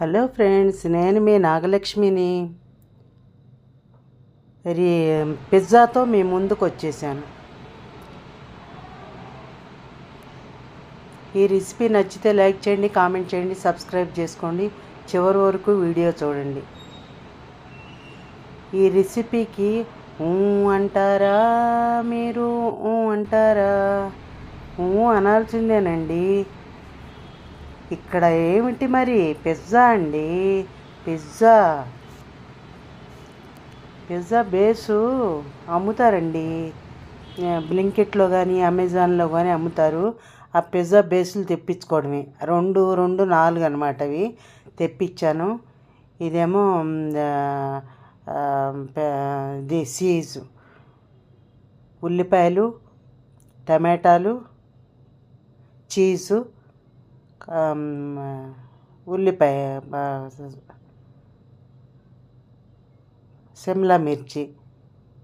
Hello friends నేను మీ నాగలక్ష్మిని. రీ పిజ్జాతో మీ ముందుకు వచ్చేసాను. ఈ రెసిపీ నచ్చితే లైక్ చేయండి కామెంట్ చేయండి సబ్స్క్రైబ్ చేసుకోండి. చివరి వరకు వీడియో చూడండి. ఈ రెసిపీకి ఊ అంటారా మీరు ఊ అంటారా? ఊ అనాల్సిందేనండి. ఇక్కడ ఏమిటి మరి? పిజ్జా అండి. పిజ్జా. పిజ్జా బేసు అమ్ముతారండి. బ్లింకెట్లో కానీ అమెజాన్లో కానీ అమ్ముతారు. ఆ పిజ్జా బేసులు తెప్పించుకోవడమే. రెండు రెండు నాలుగు అనమాట అవి తెప్పించాను. ఇదేమో ఇది సీజ్. ఉల్లిపాయలు టమాటాలు చీజు ఉల్లిపాయ సిమ్లా మిర్చి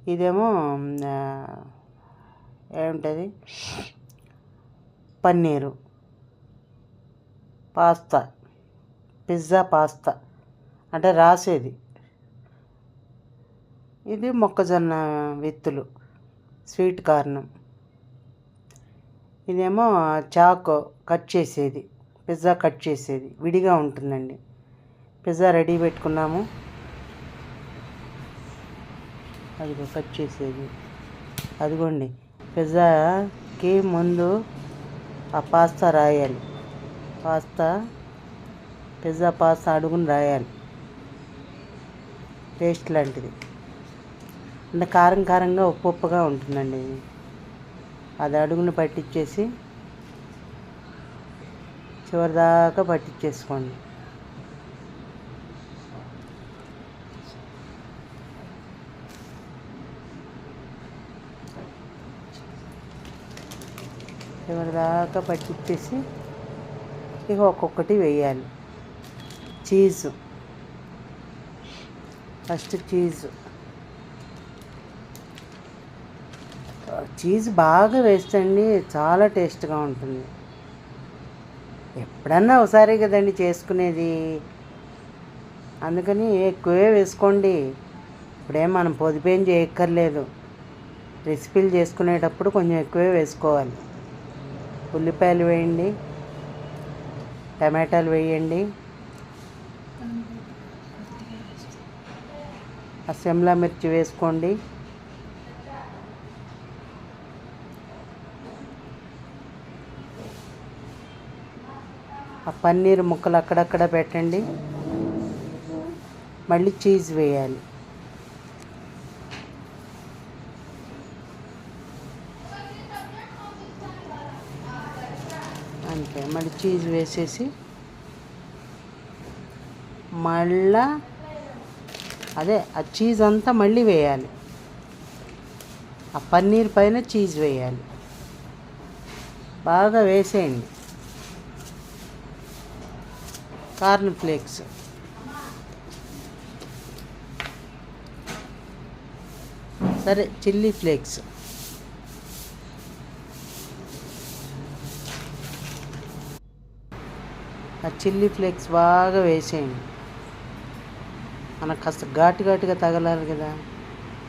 ఇదేమో ఏముంటుంది? పన్నీరు. పాస్తా. Pizza pasta. అంటే రాసేది. ఇది మొక్కజొన్న విత్తులు. Sweet corn. ఇదేమో చాకో కట్ చేసేది. పిజ్జా కట్ చేసేది. విడిగా ఉంటుందండి. పిజ్జా రెడీ పెట్టుకున్నాము. అదిగో కట్ చేసేది. అదిగోండి. పిజ్జాకి ముందు ఆ పాస్తా రాయాలి. పాస్తా పిజ్జా పాస్తా అడుగుని రాయాలి. పేస్ట్ లాంటిది. అంటే కారం కారంగా ఉప్పు ఉప్పుగా ఉంటుందండి అది అడుగును పట్టించేసి చివరిదాకా పట్టించేసుకోండి. చివరిదాకా పట్టించేసి ఇక ఒక్కొక్కటి వేయాలి. చీజు. First cheese. చీజ్ బాగా వేస్తండి చాలా టేస్ట్గా ఉంటుంది. ఎప్పుడన్నా ఒకసారి కదండి చేసుకునేది. అందుకని ఎక్కువే వేసుకోండి. ఇప్పుడేం మనం పొదిపేం చేయక్కర్లేదు. రెసిపీలు చేసుకునేటప్పుడు కొంచెం ఎక్కువే వేసుకోవాలి. ఉల్లిపాయలు వేయండి. టమాటాలు వేయండి. ఆ సిమ్లా మిర్చి వేసుకోండి. ఆ పన్నీర్ ముక్కలు అక్కడక్కడ పెట్టండి. మళ్ళీ చీజ్ వేయాలి. అంతే మళ్ళీ చీజ్ వేసేసి మళ్ళా అదే ఆ చీజ్ అంతా మళ్ళీ వేయాలి. ఆ పన్నీర్ పైన చీజ్ వేయాలి. బాగా వేసేయండి. Corn flakes. సరే చిల్లీ ఫ్లేక్స్. ఆ చిల్లీ ఫ్లేక్స్ బాగా వేసేయండి. మనకు కాస్త ఘాటు ఘాటుగా తగలాలి కదా.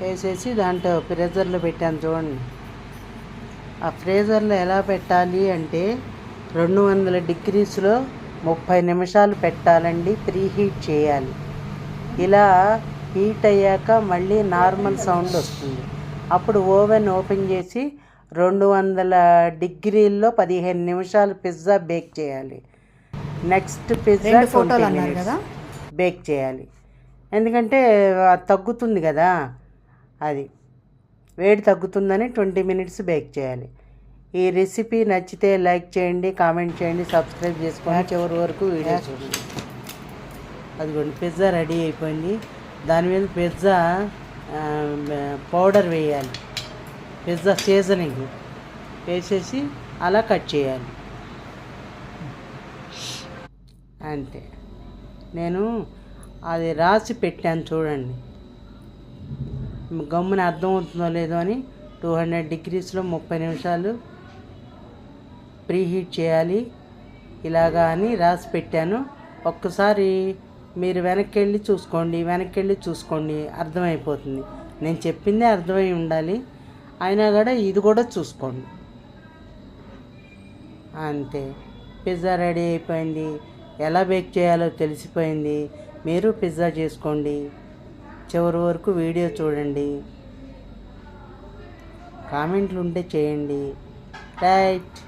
వేసేసి దాంట్లో ఫ్రేజర్లో పెట్టాను చూడండి. ఆ ఫ్రేజర్లో ఎలా పెట్టాలి అంటే రెండు వందల డిగ్రీస్లో ముప్పై నిమిషాలు పెట్టాలండి ప్రీ హీట్ చేయాలి. ఇలా హీట్ అయ్యాక మళ్ళీ నార్మల్ సౌండ్ వస్తుంది. అప్పుడు ఓవెన్ ఓపెన్ చేసి రెండు వందల డిగ్రీల్లో పదిహేను నిమిషాలు పిజ్జా బేక్ చేయాలి. నెక్స్ట్ పిజ్జా కదా? బేక్ చేయాలి. ఎందుకంటే అది తగ్గుతుంది కదా అది. వేడి తగ్గుతుందని ట్వంటీ మినిట్స్ బేక్ చేయాలి. ఈ రెసిపీ నచ్చితే లైక్ చేయండి కామెంట్ చేయండి సబ్స్క్రైబ్ చేసుకోండి చివరి వరకు వీడియో చూడండి. అదిగోండి పిజ్జా రెడీ అయిపోయింది. దాని మీద పిజ్జా పౌడర్ వేయాలి. పిజ్జా సీజనింగ్ వేసేసి అలా కట్ చేయాలి. అంతే. నేను అది రాసి పెట్టాను చూడండి. గమ్మున అర్థమవుతుందో లేదో అని టూ హండ్రెడ్ డిగ్రీస్లో ముప్పై నిమిషాలు ప్రీ హీట్ చేయాలి. ఇలాగా అని రాసి పెట్టాను. ఒక్కసారి మీరు వెనక్కి వెళ్ళి చూసుకోండి వెనక్కి వెళ్ళి చూసుకోండి. అర్థమైపోతుంది. నేను చెప్పిందే అర్థమై ఉండాలి. అయినా కూడా ఇది కూడా చూసుకోండి. అంతే. పిజ్జా రెడీ అయిపోయింది. ఎలా బేక్ చేయాలో తెలిసిపోయింది. మీరు పిజ్జా చేసుకోండి. చివరి వరకు వీడియో చూడండి. కామెంట్లు ఉంటే చేయండి. రైట్.